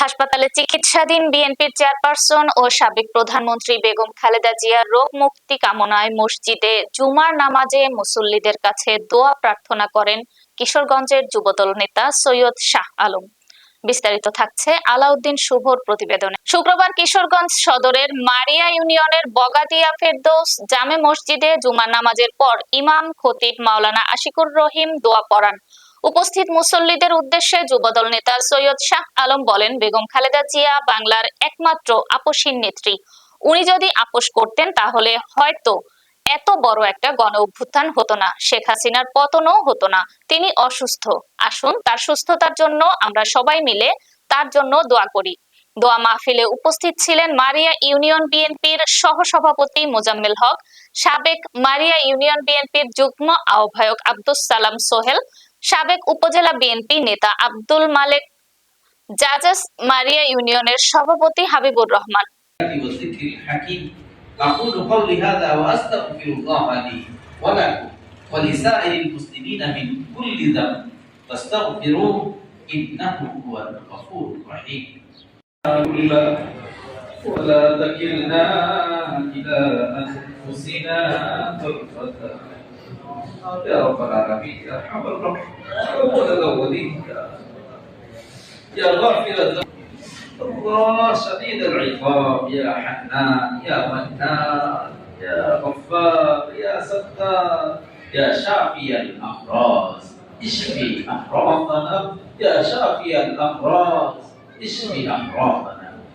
হাসপাতালে চিকিৎসাধীন বিএনপির চেয়ারপারসন ও সাবেক প্রধানমন্ত্রী বেগম খালেদা জিয়ার রোগ মুক্তি কামনায় মসজিদে জুমার নামাজে মুসল্লিদের কাছে দোয়া প্রার্থনা করেন কিশোরগঞ্জের যুবদল নেতা সৈয়দ শাহ আলম। বিস্তারিত থাকছে আলাউদ্দিন শুভর প্রতিবেদনে। শুক্রবার কিশোরগঞ্জ সদরের মারিয়া ইউনিয়নের বগাদিয়া ফেরদৌস জামে মসজিদে জুমার নামাজের পর ইমাম খতিব মাওলানা আশিকুর রহিম দোয়া পড়ান। উপস্থিত মুসল্লিদের উদ্দেশ্যে যুবদল নেতা সৈয়দ শাহ আলম বলেন, বেগম খালেদা জিয়া বাংলার একমাত্র আপসহীন নেত্রী। উনি যদি আপোষ করতেন, তাহলে হয়তো এত বড় একটা গণ অভ্যুত্থান হতো না। শেখ হাসিনার পতনও হতো না। তিনি অসুস্থ। আসুন, তার সুস্থতার জন্য আমরা সবাই মিলে তার জন্য দোয়া করি। দোয়া মাহফিলে উপস্থিত ছিলেন মারিয়া ইউনিয়ন বিএনপির সহসভাপতি মোজাম্মেল হক, সাবেক মারিয়া ইউনিয়ন বিএনপির যুগ্ম আহ্বায়ক আব্দুস সালাম সোহেল সাবেক উপজেলা বিএনপি নেতা আব্দুল মালেক জাজাস মারিয়া ইউনিয়নের সভাপতি হাবিবুর রহমান والذكر الحكيم أقول قولي هذا وأستغفر الله لي ولكم ولسائر المسلمين من كل ذنب فاستغفروه إنه هو الغفور الرحيم كلا ولا تكلنا إلى أنفسنا طرفة يا رب العالمين يا أرحم الراحمين يا أول الأولين يا- غافر الذنب الله شديد العقاب يا حنان يا منان يا غفار يا ستار يا شافي الأمراض. اشفي أمراضنا يا شافي الأمراض. اشفي أمراضنا.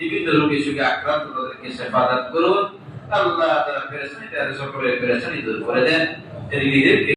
বিভিন্ন রোগী সুখে আক্রান্ত, তাদেরকে সেফাদাত করুন। আল্লাহ তারা পেরেছেন সকলের পেরেছেন দূর করে দেন রিলিদেরকে